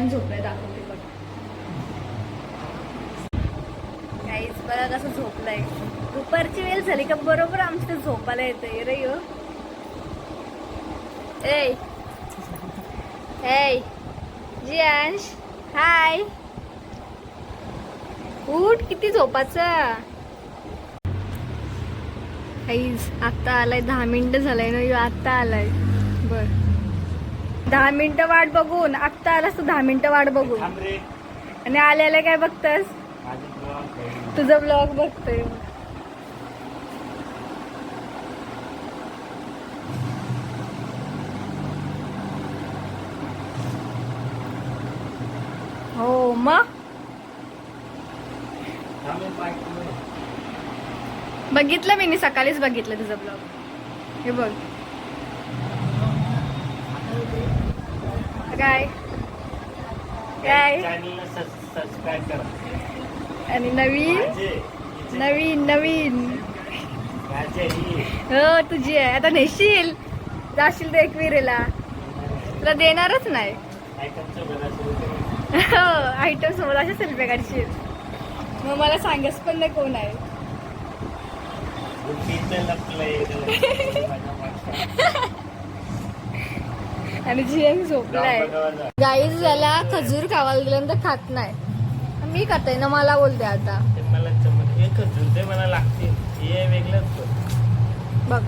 छान झोपलाय दाखवते बघ. काहीच बघा कसं झोपलंय. दुपारची वेळ झाली का बरोबर आमच्या झोपायला येतंय. रे यो. ए ए जियांश हाय उठ किती झोपाचा काहीच आत्ता आलाय. दहा मिनिटं झालंय ना ह्यो आत्ता आलाय. बर. दहा मिनिटं वाट बघून आत्ता आलास तू दहा मिनिटं वाट बघून. आणि आल्याला काय बघतस. तुझा ब्लॉग बघतोय. हो मग. बघितलं मी सकाळीच बघितलं तुझा ब्लॉग हे बघ. काय? काय? आणि नवीन? नवीन नवीन. ही. तुझी आहे. आता नेशील? जाशील तर एकविरेला तुला देणारच नाही. हो आयटम समोर अशा सेल्फी काढशील. मग मला सांगस पण नाही कोण आहे बुद्धीचं लपलंय इथं. माझ्या मागच्या. आणि झियंग झोपलाय. गाईज याला खजूर खावायला दिल्यानंतर खात नाही. मी खाते ना मला बोलते आता. ते मला चमक खजूर ते मला लागतील. हे वेगळंच. बघ.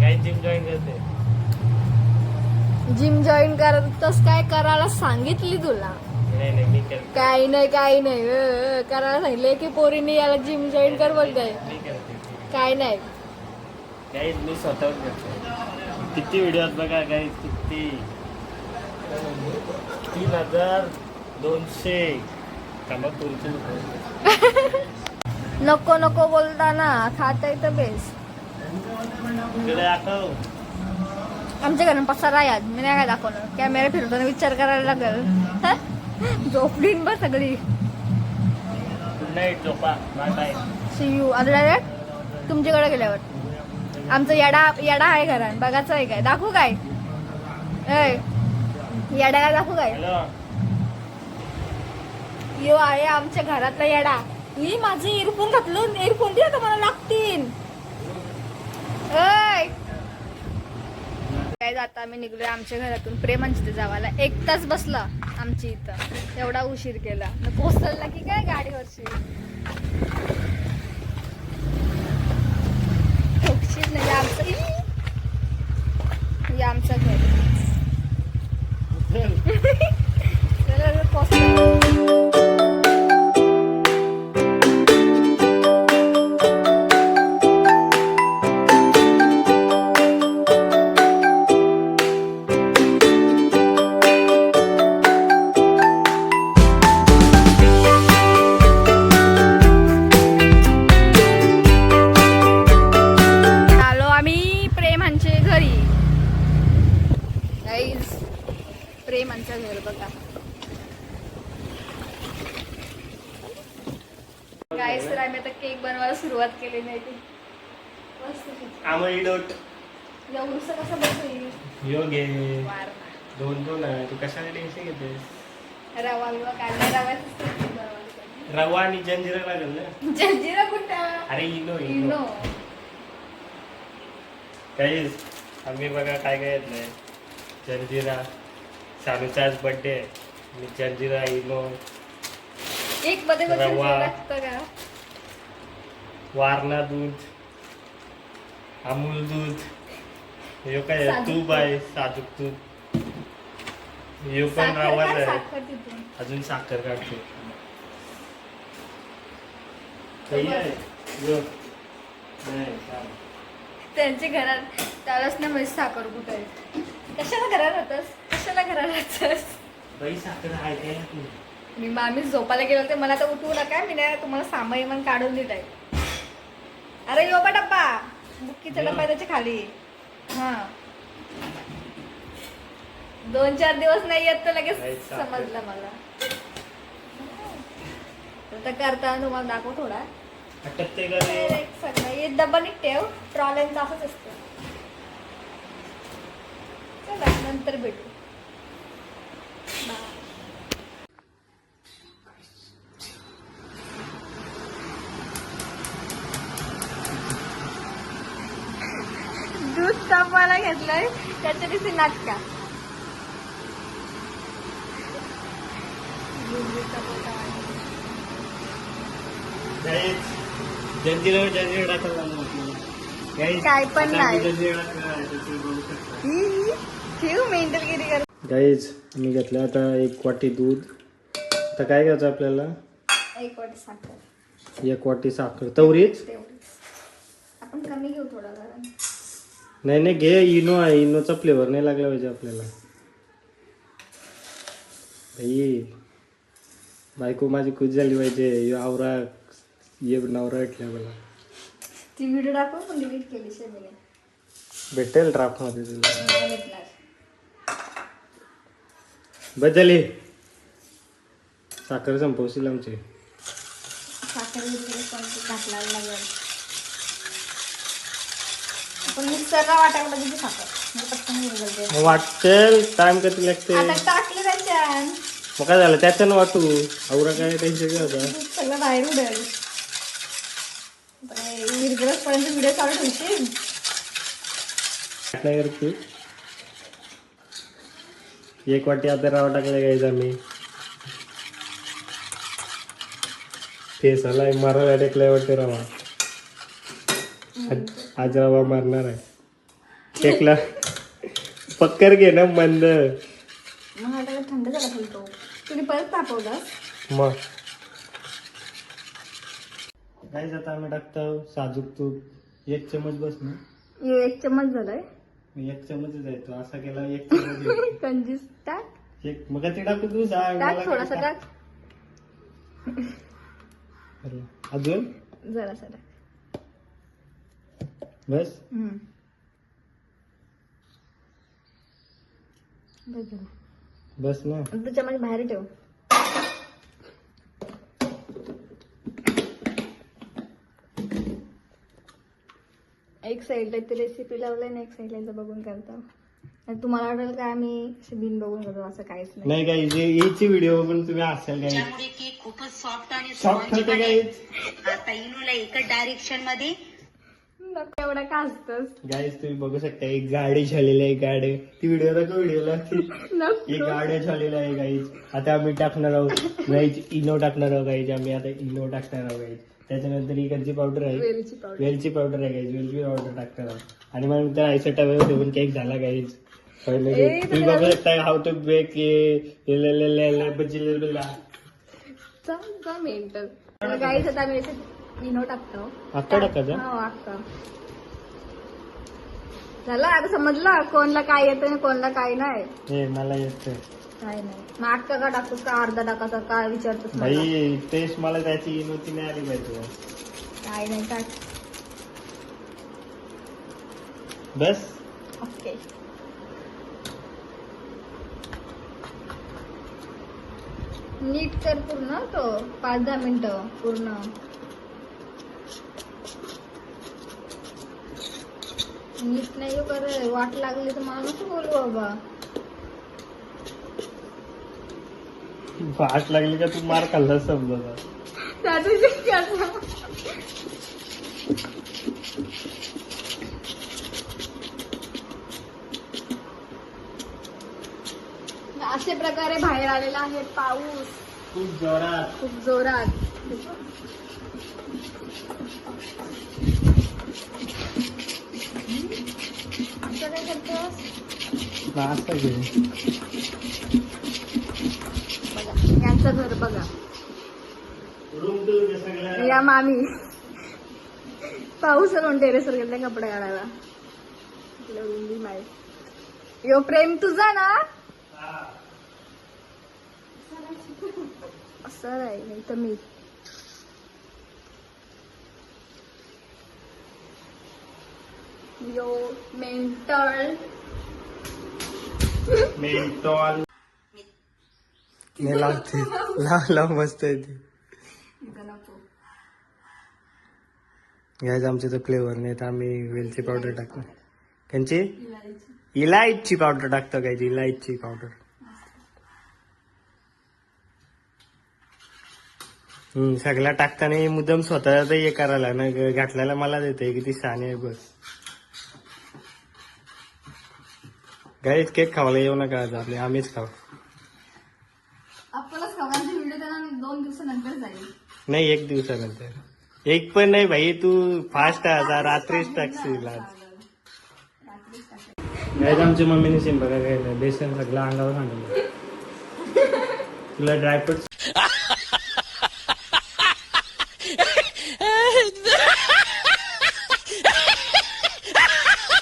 काय जिम जॉईन करते. जिम जॉईन करतस काय करायला सांगितली तुला? नाही नाही मी करते. काही नाही काही नाही. करायला सांगितले की पोरीने याला जिम जॉईन कर बोलताय. करते काय नाही. काही मी स्वतःच करतो किती व्हिडिओ बघा काही किती? तीन हजार दोनशे. थांबा तुमचे नको. नको बोलताना खाता येतं बेस इकडे दाखव. आमच्या घरात पसारा आहे आज. मी नाही काय दाखवणार. कॅमेरा फिरवताना विचार करायला लागेल? झोपलीन बस सगळी. गुड नाईट झोपा. बाय बाय सी यू आता डायरेक्ट तुमच्याकडे गेल्यावर. आमचं येडा येडा आहे घरात. बघायचं आहे काय. दाखवू काय? ऐ येडाला दाखवू काय? यो आहे आमच्या घरातला येडा. ही माझे इयरफोन घातलो. इयरफोन दे मला लागतील. काय जाता आम्ही निघलोय आमच्या घरातून प्रेमांची ते जावाला एक तास बसला आमची इथं. एवढा उशीर केला. पोचला की काय गाडीवरची? ठोकशील नाही आमचं! हे आमचं घर प्रेमांचं घर बघा. गाईज तर आम्ही आता केक बनवायला सुरुवात केली नाही ती आमळी डोट कसं बसू योग. आहे वार दोन दोन आहे. तू कशाला टेन्शन घेतेस? रवा बिवा काढला रवाच बनवायला रवा आणि जंजिरा लागेल ना? जलजिरा कुठं? अरे इनो इनो. काहीच आम्ही बघा काय काय घेतलंय जंजिरा. शालूचा आज बर्थडे मी जंजिरा इनो एक मध्ये पण रवा. जलजिरा लागतं का वारणा दूध अमूल दूध ह्यो काय साजूक तूप आहे साजूक तूप. ह्यो पण साखर रवाच आहे. साखर तिथून अजून साखर काढतो. काही आहे. नाही. त्यांच्या घरात त्यालाच ना माहिती साखर कुठं आहे? कशाला घरात राहतस? कशाला राहतस बाई साखर आहे काय? तू मी मामी झोपायला गेलो होते मला तर उठवू नका मी नाही तुम्हाला सामाई मग काढून दिलाय अरे यो बा डब्बा! बुक्कीचा डब्बा त्याच्याखाली. हा. दोन चार दिवस नाही येत तर लगेच. समजलं मला. आता करताना तुम्हाला दाखव थोडा. सगळं डब्बा नीट ठेव. ट्रॉल्यांचं असंच असतं. चला नंतर भेटू. Bye. दूध तापवायला घेतलंय त्याच्या दिवशी नाटका काय पण नाही. ठेव मेंटलगिरी कर गाईज मी घेतलं आता एक वाटी दूध. आता काय घ्यायचं आपल्याला? एक वाटी साखर. एक वाटी साखर. तवरीच? तेवढीच. आपण कमी घेऊ थोडा जरा. नाही नाही घे इनो आहे. इनोचा फ्लेवर नाही लागला पाहिजे आपल्याला. भाई बायको माझी खुश झाली पाहिजे. आवरा ये नवरा भेटला मला. ती व्हिडिओ दाखव पण डिलीट केली शेमीने भेटेल ड्राफ्टमध्ये तुला. नाही भेटणार बस झाली साखर संपवशील आमची. साखर वगैरे पण टाकलायला लागेल आपण मिक्सरला वाटायला पाहिजे ती साखर? म्हणजे पटकन वाटेल टाइम किती लागते? आता टाकले त्याच्यात मग काय झालं? त्याच्यानं वाटू. आवरा काय टेन्शन सगळं बाहेर उडेल. पर्यंत व्हिडिओ चालू ठेवशील? काय करते एक वाटी आता रवा टाकला घ्यायचा आम्ही फेस आला मारायला टेकलाय वाटते रवा. आज- रवा मारणार आहे. टेकला. पक्कर घे ना बंद मग आता थंड झाला फुलतो तुम्ही परत तापवलं मग. काय आता आम्ही टाकतो साजूक तूप. एक चमच बस ना. एक चम्मच झालाय. एक चमचच आहे तो. असा केला एक चमच. कंजूस. एक मग ते टाकू तू सांग टाक मला थोडासा काय टाक. अरे, अजून? जरासा टाक बस. हम्म. बस ना. आता तू चम्मच बाहेर ठेव. एक साईडला ती रेसिपी लावलंय ना एक साईडला बघून करतो. तुम्हाला वाटेल काय आम्ही असे बिन बघून करतो असं काहीच नाही. नाही काही जे याची व्हिडिओ पण तुम्ही असेल काही. त्यामुळे केक खूपच सॉफ्ट आणि सॉफ्ट spongy होते बनेल. काही. आता इनोला एकच डायरेक्शनमध्ये नको एवढं का असतंस गाईज तुम्ही बघू शकता एक गाडी झालेली आहे गाडी. ती व्हिडिओ दाखव व्हिडिओला एक नको. गाड्या झालेला आहे गाईज आता आम्ही टाकणार आहोत गाईज इनो टाकणार आहोत गाईज आम्ही आता इनो टाकणार आहोत गाईज त्याच्यानंतर इकडची पावडर आहे. वेलची पावडर वेलची पावडर आहे गाईज वेलची पावडर टाकणार आहोत आणि मग नंतर आयसर टॅवर ठेवून केक झाला गाईज पहिले तुम्ही बघू शकता हाऊ टू बेक मेंटल आता याच्यात इनो टाकतो. अक्का टाकायचा हो अक्का झालं? आता समजलं? कोणला काय येतं आणि कोणला काय नाही? हे मला येतं काय नाही. मग अक्का का टाकतोस? का अर्धा टाकायचा? काय विचारतोस मला? भाई टेस्ट मला त्याची नाही आली पाहिजे काय नाही टाक बस. ओके. नीट कर पूर्ण तो. पाच दहा मिनिटं पूर्ण. नीट नाही हो कर वाट लागली तर मला नको बोलू बाबा. वाट लागली का तू मार खाल्ला समजा अशा प्रकारे बाहेर आलेला आहे पाऊस. खूप जोरात. खूप जोरात. असं काय करतोस नाश्ता घेऊ बघा. यांचं घर बघा या मामी. पाऊस म्हणून टेरेसवर गेले कपडे काढायला माय यो प्रेम तुझा ना? असं आहे नाही तर मी. यो मेंटल मेंटॉल नाही लागते लाव लाव मस्त ती। घ्यायचं आमचे तर फ्लेवर नाही तर आम्ही वेलची पावडर टाकतो. त्यांची इलायची. इलायची पावडर टाकतो काय इलायची पावडर हम्म सगळ्या टाकताना मुदम स्वतः हे करायला ना घातल्याला मला देते किती शहाणे आहे बस. गाईच केक खावायला येऊ नका आज आपले आम्हीच खाऊ. आपल्याला खबरांचा व्हिडिओ त्यांना दोन दिवसानंतर जाईल नाही एक दिवसानंतर. एक पण नाही भाई तू फास्ट आता रात्रीच टाकशील आज. गाईज आमच्या मम्मीने सिम बघा काय बेसन सगळं अंगावर सांगितलं तुला ड्रायफ्रूट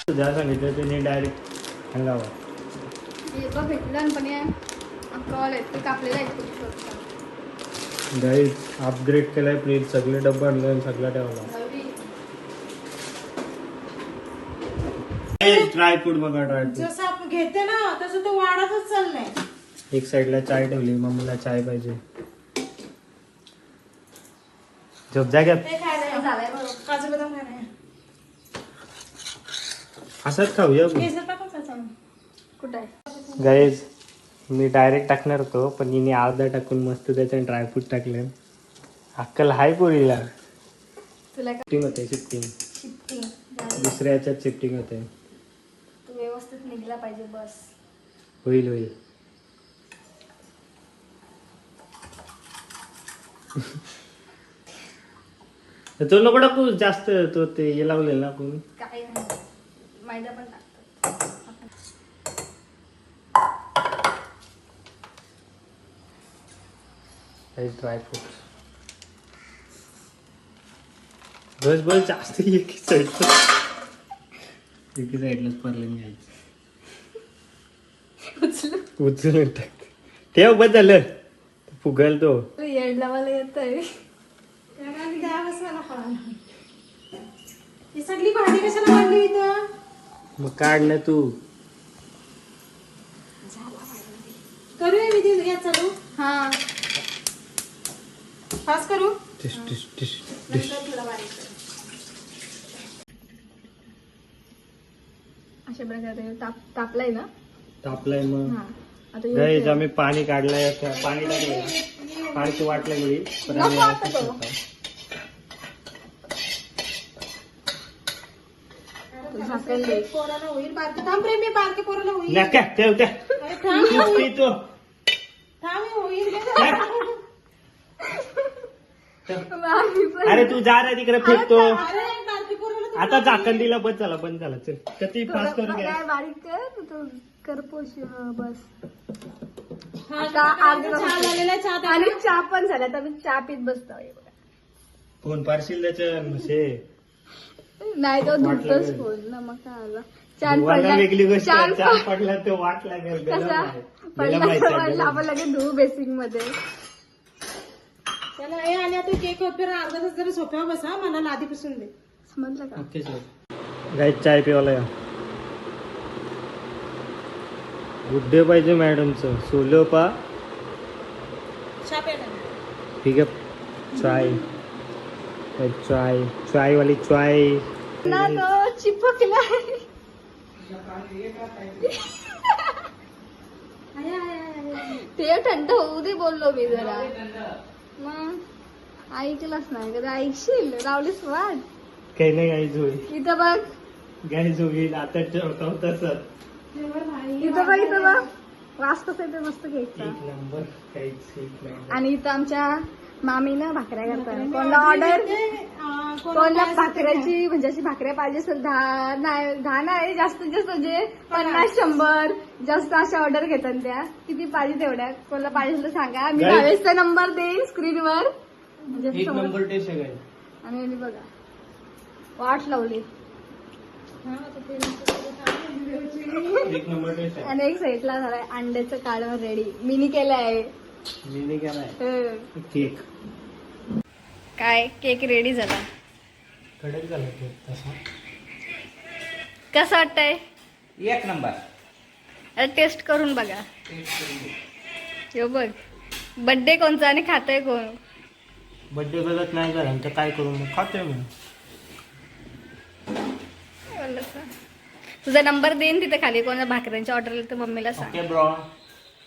ज्या सांगितलं त्यांनी डायरेक्ट अंगावर हे बघ भेटलं लहानपणी कॉल आहेत ते कापलेलं आहेत. गाईज अपग्रेड केलाय प्लीज सगळे डब्बा आणलं सगळं ठेवला. बघा जसं आपण घेते ना तसं तो वाढतच चाललंय. एक साईडला चाय ठेवली मम्मीला चाय पाहिजे. झोप ते खायला. काजू बदाम खायला असंच खाऊया केसर कुठं आहे? गाईज मी डायरेक्ट टाकणार होतो पण हिने अर्धा टाकून मस्त त्याच्यात ड्रायफ्रूट टाकले. अक्कल हाय पोरीला. तुला काय? शिफ्टिंग होते शिफ्टिंग शिफ्टिंग. दुसऱ्या याच्यात शिफ्टिंग होते तू व्यवस्थित निघला पाहिजे बस. होईल होईल. तो नको टाकू जास्त तो ते हे लावलेलं ना कोणी. काय नाही. मैदा पण टाकतात ड्रायफ्रूट बस बस जास्त एकी साईडचं एकी साईडलाच पडलं घ्यायचं. उचलू उचलून टाक. ठेव बस झालं फुगल तो. येड लावायला येत आहे ही सगळी भांडी कशाला इथं? मग काढ ना तू. करूया घ्या चालू. हा. फास्ट करू. अशा प्रकारे ताप तापलाय ना? तापलाय मग. आता गाईज ठेव. आम्ही पाणी काढलंय आता पाणी टाकलंय. पाण्याची वाटलं गेली पण आम्ही. पोराला होईल बारके. थांब रे मी बारके पोराला होईल. नका ठेव त्या अरे थांब. होईल पी तो थांब हे होईल आम्ही पण- अरे तू जा रे तिकडे फेकतो अरे बारके पोराला तू- आता झाकण दिला बंद झाला बंद झाला चल किती फास्ट करू घ्या काय बारीक कर तू तो करपोशी हा बस हा, आता अर्धा. आणि चहा पण झाला तर मी चहा पित बसतो हे बघा. फोन त्याच्या म्हशे नाही तो धुतोच? फोन ना मग काय आलं वेगळी गोष्ट आहे. चार चहा पडला तो वाट लागेल गलम कसा आहे. पडला आहे, तर. पडला. आपण लगेच धुवू बेसिंगमध्ये आता केक होत अर्धा तास जरा सोप्यावर बसा मला लादी पुसून दे. समजलं का? ओके सर गाईत चाय पिवाला या. गुड्डे पाहिजे मॅडमचं सोलो पा. ठीक आहे. चाय. चाय. चायवाली चाय. ना तो चिपकला. ते थंड होऊ दे बोललो मी जरा. मग ऐकलंच नाही कधी ऐकशील रावलीस वाट. काही नाही गाईज होईल इथं बघ. गाईज होईल आता ठेवतो तसंच. इथं बघ इथं बघ. वास कसा येते मस्त केकचा एक नंबर काहीच एक नंबर आणि इथं आमच्या मामीनं भाकऱ्या करतात कोणाला ऑर्डर कोणाला भाकऱ्याची म्हणजे अशी भाकऱ्या पाहिजे असेल दहा नाही दहा नाही जास्तीत जास्त म्हणजे पन्नास शंभर जास्त अशा ऑर्डर घेतात त्या. किती पाहिजे तेवढ्या. कोणाला पाहिजे असेल तर सांगा. मी Guys. भावेशचा नंबर देईन स्क्रीनवर म्हणजे एक समोर- नंबर टेस्ट आहे guys. आणि यांनी बघा. वाट लावली. एक नंबर टेस्ट आहे. आणि एक साईडला झालाय अंड्याचं काढून रेडी मिनी नाही? केलाय केक. काय? केक रेडी झाला. कडक झाला केक तसा. कसं वाटतंय? एक नंबर. अरे टेस्ट करून बघा. यो बघ. बड्डे कोणचा आणि खातंय कोण? बड्डे करत नाही झाला तर काय करू मग? खाते मी तुझा नंबर देईन तिथे खाली. कोणा भाकऱ्यांची ऑर्डर तर मम्मीला सांग.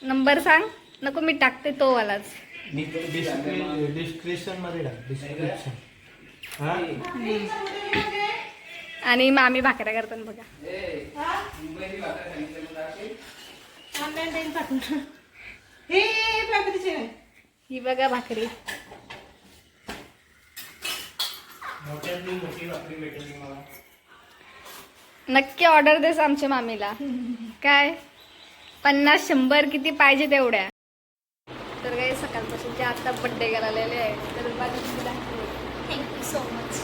नंबर सांग. नको मी टाकते तो वालाच. डिस्क्रिप्शनमध्ये टाक डिस्क्रिप्शन हा? आणि मामी भाकऱ्या करताना बघा. हे ही बघा भाकरी. नक्की ऑर्डर देस आमच्या मामीला. काय? पन्नास शंभर किती पाहिजे तेवढ्या. तर काही सकाळपासून जे आता बड्डे गेलेले आहे तर थँक्यू सो मच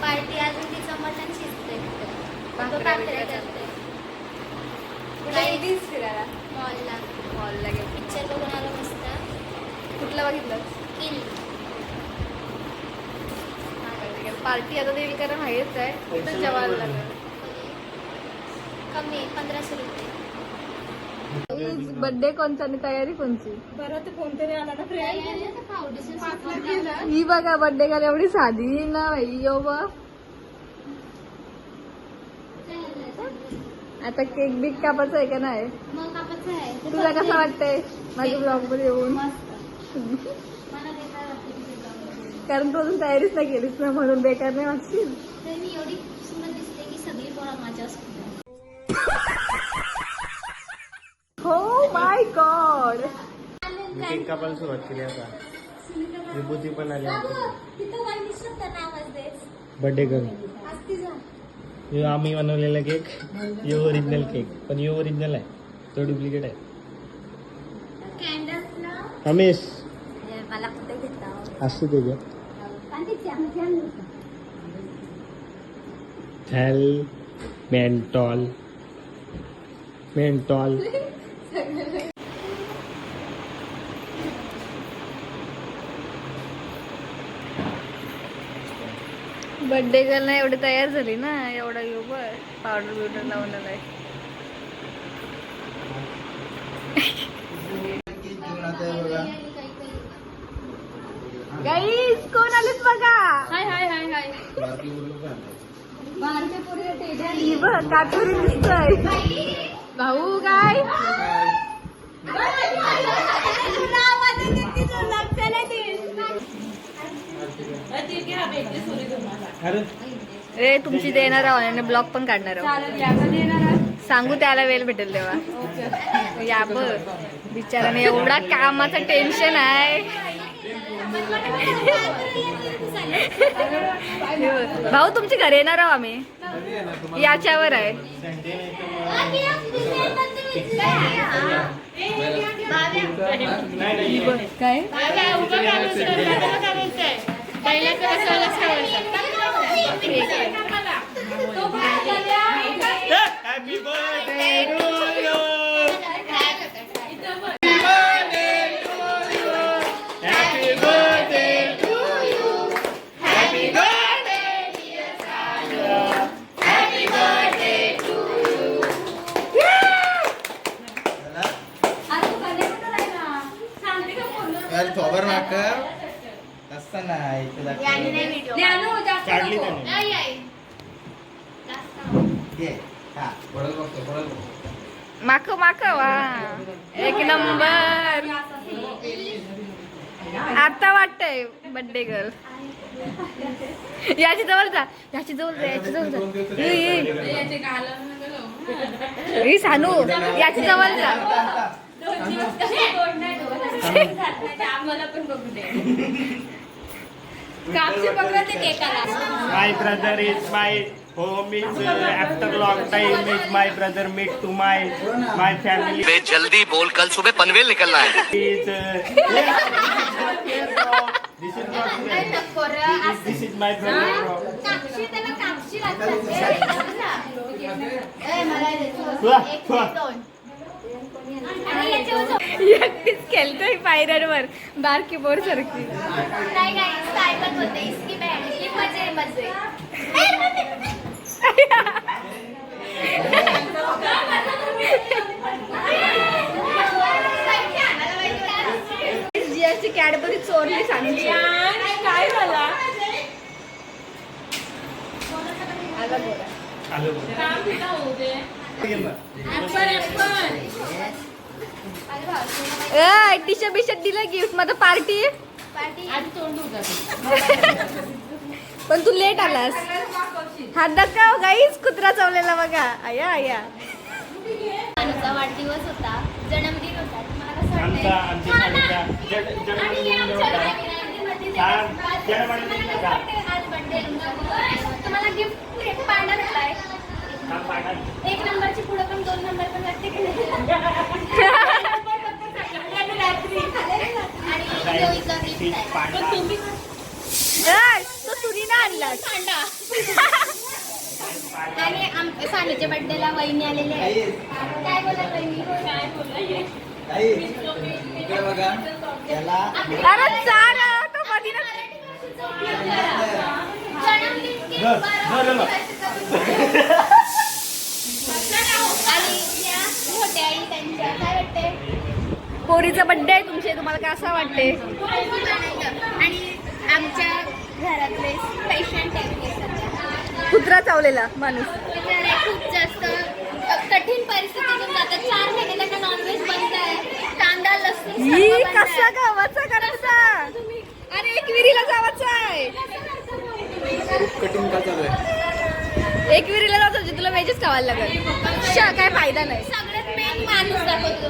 पार्टी अजून तिचं मटण शिजते फिरायला. मॉलला मॉलला गेलो पिक्चर बघून आलो मस्त. कुठलं बघितलं किल पार्टी आता देईल कारण माहितीच आहे कुठं जेवायला लागलं? कमी पंधराशे रुपये. बर्थडे कोणचा आणि तयारी कोणची बरं तर कोणतरी आला ना? फ्रेंड फाउंडेशन ही बघा बर्थडे का एवढी साधी ना भाई यो बा. आता केक बिक कापायचा आहे का नाही? तुला कसं. वाटतंय? माझ्या ब्लॉगमध्ये येऊन. कारण तू अजून तयारीच नाही केलीस ना म्हणून बेकार नाही वाटशील. तर मी एवढी सुंदर दिसते की सगळी पोळा माझ्या हो माय गॉड मी केक कापायला सुरुवात केली आता. विभूती पण आली बर्थडे यो आम्ही बनवलेला केक यो ओरिजिनल केक पण यो ओरिजिनल आहे. तो डुप्लिकेट आहे. रमेश. मला कुठे घेतला असू दे ग. थॅल मेंटॉल मेंटॉल बर्थडे गर्ल एवढी तयार झाली ना एवढा यो बर पावडर बिवडर लावून आलाय गाईस कोण आलेत बघा? हाय हाय हाय हाय बघ कातुरी दिसतोय. भाऊ काय अरे रे तुमची देणार आहोत आणि ब्लॉग पण काढणार आहोत. सांगू त्याला वेळ भेटेल तेव्हा. या बघ बिचाराने एवढा कामाचं टेन्शन आहे. भाऊ तुमच्या घरी येणार आहो आम्ही. याच्यावर आहे काय हॅपी बर्थडे तसं नाही. काढली त्याने घे. हा, बघतो, बघतो. एक नंबर आता वाटतंय बर्थडे गर्ल याची जवळ जा याची जवळ जा याची जवळ जा. ए, सानू. याची जवळ जा. My brother is my home is uh, after long time is my brother meet to my my family बे जल्दी बोल कल सुबह पनवेल निकलना है is uh, this is not fair. this, this एकटीच खेळतोय पायऱ्यांवर बारकी बोर सारखी सानूची कॅडबरी चोरली सानूची काय झाला? आला गोरा. टी शर्ट बी शर्ट दिलं गिफ्ट माझं पार्टी पण तू लेट आलास हात दाखव गाईच कुत्रा चावलेला बघा आया आया वाढदिवस होता जन्मदिन होता तुम्हाला हा हे हा, गिफ्ट हा. एक नंबरची पुढे पण दोन नंबर पण लागते की आणि ती आहे. बर्थडेला वहिनी आलेले आहेत काय बोला वहिनी? काय बोला इकडे बघा त्याला अरे तो मधी ना आणि या मोठ्या आई त्यांच्या काय वाटते पोरीचा बर्थडे आहे तुमचे तुम्हाला काय असं वाटते आणि आमच्या घरातले पेशंट हे कुत्रा चावलेला माणूस. खूप जास्त कठीण परिस्थितीतून जातात चार महिने त्यांना नॉनव्हेज बंद आहे कांदा लसूण ही. कसा गावाचा करायचा अरे एक विहिरीला जावाचा आहे. खूप कठीण का चालू आहे? एक विहिरीला जायचं म्हणजे तुला वेजेस खावायला लागेल. काय फायदा नाही. मेन माणूस दाखवतो.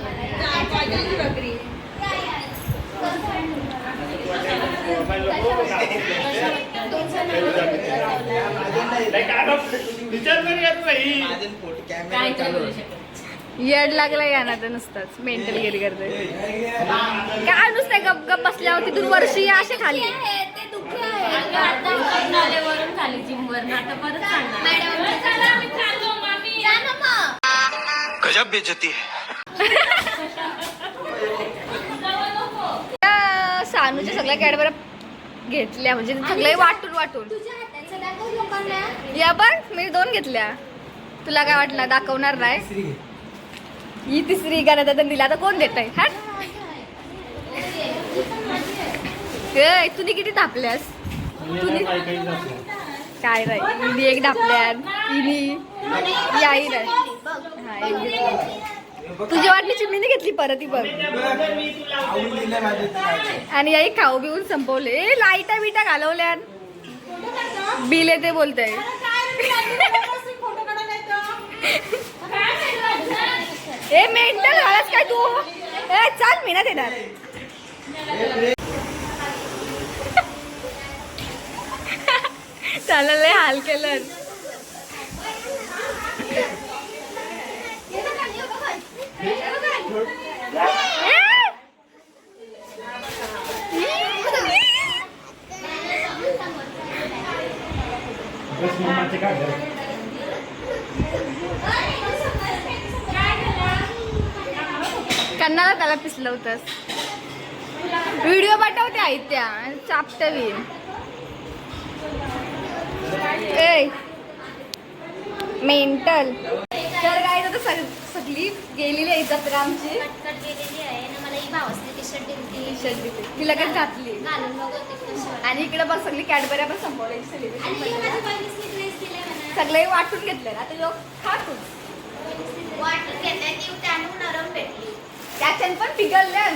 येड लागला या ना तर नुसताच. मेंटल गेली करते. काय नुसतं गप गप बसल्यावर तिथून वर्षी या असे खाली. आहे, ते दुःखी आहे वरून खाली जिमवर आता परत मॅडम गजब बेइज्जती है। सानूच्या सगळ्या कॅडबऱ्या घेतल्या म्हणजे सगळे वाटून वाटून. या बघ मी दोन घेतल्या. तुला काय वाटलं दाखवणार नाही. ही तिसरी गाण्यात आता दिला आता कोण देत आहे तुम्ही किती तापल्यास नसलं. काय नाही हिनी एक डापल्यात हिनी याही नाही. हा, घेतली. तुझी वाटली चिमणीने घेतली परत ही बघ. आणि आई खाऊ बिऊन संपवले. ए लाईटा बिटा घालवल्या बिल येते बोलतय. ए मेंटल झालास काय तू? ए चाल मी ना देणार. चालेल हाल केलं बस मम्माचे काय झालं? कन्नाला त्याला पिसलं होतंस. व्हिडिओ पाठवते आई त्या चापट ए मेंटल. तर काय सग- सगळी गेलेली आहे जत्रा आमची. कटकट गेलेली आहे ना मला ही भावसने टी शर्ट दिली टी-शर्ट दिली. ती लगेच घातली. घालून कशी. आणि इकडे बघ सगळी कॅडबऱ्या पण संपवल्या आणि सेलिब्रेशन ही माझ्या बहिणीसनी ड्रेस दिलाय म्हणा सगळे वाटून घेतले आता लोक खा तू वाटून घेतलाय ती त्यानं नरम भेटली. त्याच्यान पण पिघलल्या.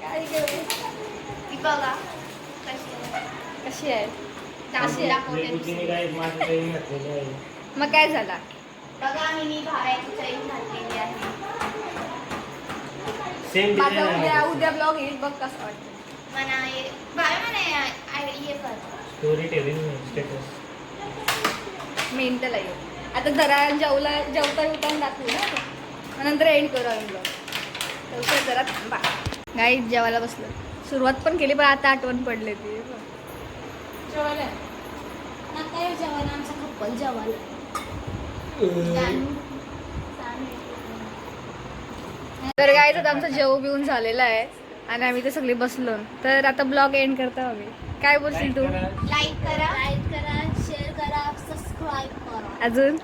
काय गं? ती बघा कशी आहे. कशी आहे. मग काय झाला? बघा मी नी भाड्याची चैन घातलेली आहे. सेम माझा डिझाईन उद्या. उद्या ब्लॉग येईल बघ कसं वाटतं. म्हणा भाड्या म्हणा आय- कर. स्टोरी टेलिंग स्टेटस मेंटल आहे आता जरा जेवला जेवता जेवता दाखवू ना. आपण. मग नंतर एंड करू आम्ही ब्लॉग जरा थांबा. गाई जेवायला बसलो. सुरुवात पण केली पण आता आठवण पडले ती. जेवायला. जेवायला आमचा कप्पल जेवायला. तर गाईच आता आमचं जेव बिवून झालेलं आहे आणि आम्ही ते सगळे बसलो. तर आता ब्लॉग एंड करतो आम्ही. काय बोलशील तू? लाईक करा लाईक करा शेअर करा सबस्क्राईब करा. अजून?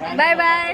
काय? Bye bye